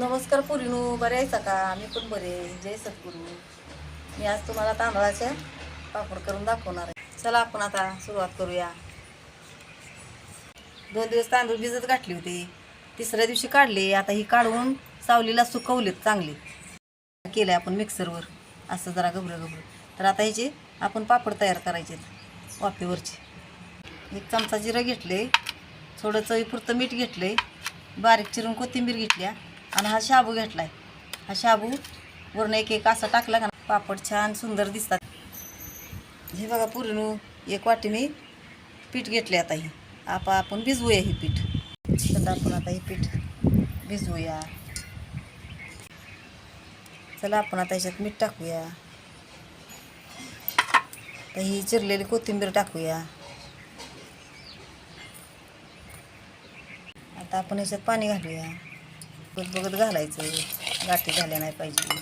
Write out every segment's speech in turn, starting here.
नमस्कार पुरीनू. बरे आहे का? मी पण बरे आहे. जय सद्गुरू. मी आज तुम्हाला तांदळाचे पापड करून दाखवणार आहे. चला आपण आता सुरुवात करूया. दोन दिवस तांदूळ भिजत घातली होती. तिसऱ्या दिवशी काढले. आता ही काढून सावलीला सुकवलेत चांगले. आहे आपण मिक्सरवर. असं जरा गबरं गबरं तर आता ह्याचे आपण पापड तयार करायचे वाफेवरचे. एक चमचा जिरं घेतले थोडं चवीपुरतं मीठ घेतले बारीक चिरून कोथिंबीर घेतल्या. आणि हा शाबू घेतलाय. हा शाबू वरून एक एक असा टाकला का पापड छान सुंदर दिसतात. हे बघा पूर्ण एक वाटी मी पीठ घेतले आता ही. आपा आपण भिजवूया हे पीठ. तर आपण आता हे पीठ भिजवूया. चला आपण आता ह्याच्यात मीठ टाकूया. तर ही चिरलेली कोथिंबीर टाकूया. आता आपण ह्याच्यात पाणी घालूया. बघत बघत घालायचं. गाठी झाल्या नाही पाहिजे.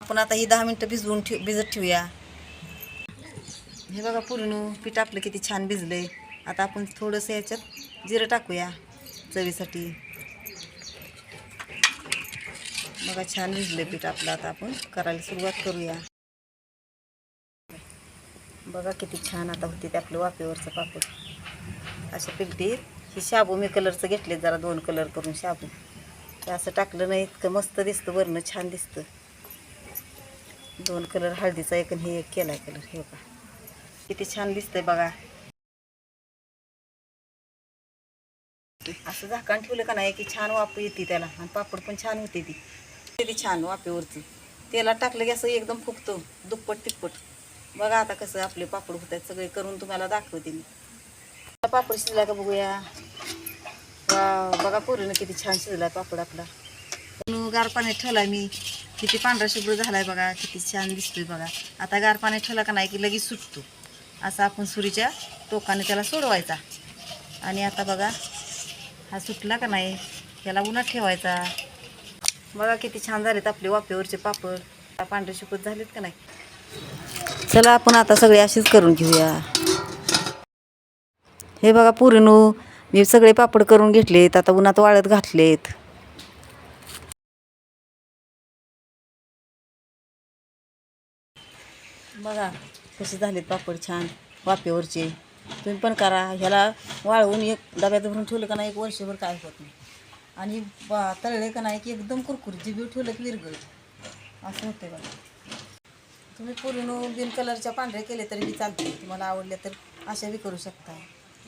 आपण आता ही दहा मिनटं भिजवून ठेव भिजत ठेवूया. हे बघा पूर्ण पीठ आपलं किती छान भिजलंय. आता आपण थोडंसं याच्यात जिरं टाकूया चवीसाठी. बघा छान भिजले पीठ आपलं. आता आपण करायला सुरुवात करूया. बघा किती छान आता होते ते आपलं वाफेवरचं पापड अशा पिलटीत ही शाबू मी कलरचं घेतले जरा दोन कलर करून शाबू. ते असं टाकलं नाही इतकं मस्त दिसतं वरणं छान दिसतं. दोन कलर हळदीचा एक आणि हे एक केला कलर हे का किती छान दिसतंय बघा. असं झाकण ठेवलं का नाही की छान वाफ येते त्याला आणि पापड पण छान होते ती. किती छान वाफेवरची. तेला टाकलं की असं एकदम फुगतो दुप्पट तिप्पट बघा आता कसं आपले पापड होत आहेत सगळे करून तुम्हाला दाखवते मी. पापड शिजला का बघूया. बघा पूर्ण किती छान शिजला पापड आपला. गार पाण्यात ठेवला मी. किती पांढरा शुभ्र झालाय बघा किती छान दिसतोय बघा. आता गार पाण्यात ठेवला का नाही की लगेच सुटतो. असा आपण सुरीच्या टोकाने त्याला सोडवायचा. आणि आता बघा हा सुटला का नाही त्याला उन्हात ठेवायचा. बघा किती छान झालेत आपले वाफेवरचे पापड. पांढरे शुकत झालेत का नाही? चला आपण आता सगळे असेच करून घेऊया. हे बघा पुरणू मी सगळे पापड करून घेतलेत आता उन्हात वाळत घातलेत. बघा कसे झालेत पापड छान वाफेवरचे. तुम्ही पण करा ह्याला वाळवून एक डब्यात भरून ठेवलं का नाही एक वर्षभर काय होत नाही. आणि बा तळले का नाही की एकदम कुरकुरीत जिबीवर ठेवलं की विरगळ असं होते बघा. तुम्ही पूर्ण बिन कलरच्या पांढऱ्या केले तरी बी चालते तुम्हाला आवडले तर अशा बी करू शकता.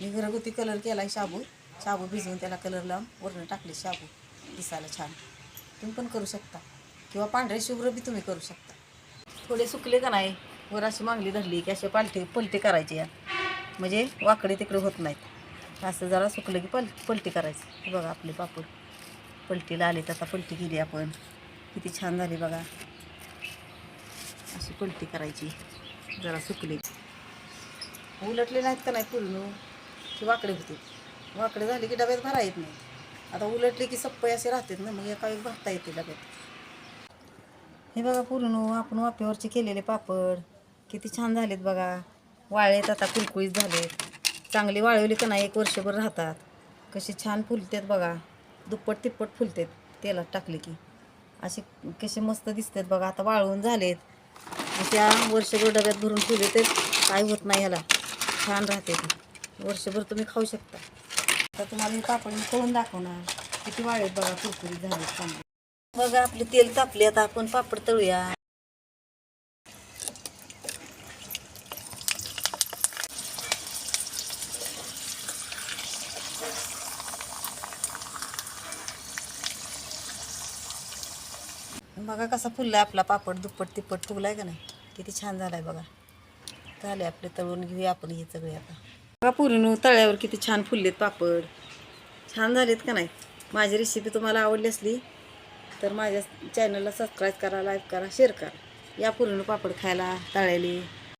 मी घरगुती कलर केला आहे शाबू. शाबू भिजवून त्याला कलर लावून वरून टाकले शाबू. दिसायला छान. तुम्ही पण करू शकता. किंवा पांढरे शुभ्र बी तुम्ही करू शकता. थोडे सुकले का नाही? वर अशी मागली धरली की असे पालटे पलटे करायचे या म्हणजे वाकडे तिकडे होत नाहीत. असं जरा सुकलं की पल पलटी करायची. बघा आपले पापड. पलटीला आले तर आता पलटी केली आपण. किती छान झाली बघा. अशी पलटी करायची जरा सुकली. उलटले नाहीत का नाही पूर्ण? की वाकडे होते. वाकडे झाले की डब्यात भरा येत नाही. आता उलटले की सप्पई असे राहतात ना मग एका एक भरता येते डब्यात. हे बघा पूर्ण आपण वाफेवरचे केलेले पापड. किती छान झालेत बघा. वाळलेत आता कुलकुळीत झालेत. चांगले वाळवले का नाही एक वर्षभर राहतात. कसे छान फुलतात बघा. दुप्पट तिप्पट फुलतात तेलात टाकले की. असे कसे मस्त दिसतात बघा. आता वाळवून झालेत. अशा वर्षभर डब्यात भरून ठेवले तर काय होत नाही ह्याला. छान राहते ती. वर्षभर तुम्ही खाऊ शकता. आता तुम्हाला मी पापड मी करून दाखवणार. किती वाळेत बघा कुरकुरीत झाले बघा आपले तेल तापले आता आपण पापड तळूया. बघा कसा फुललाय आपला पापड दुप्पट तिप्पट फुगलाय का नाही? किती छान झालाय बघा. झाले आपले तळून घेऊया आपण हे सगळे आता. बघा पूर्ण तळ्यावर किती छान फुललेत पापड. छान झालेत का नाही? माझी रेसिपी तुम्हाला आवडली असली तर माझ्या चॅनलला सबस्क्राईब करा लाईक करा शेअर करा. या पूर्ण पापड खायला तळ्याले.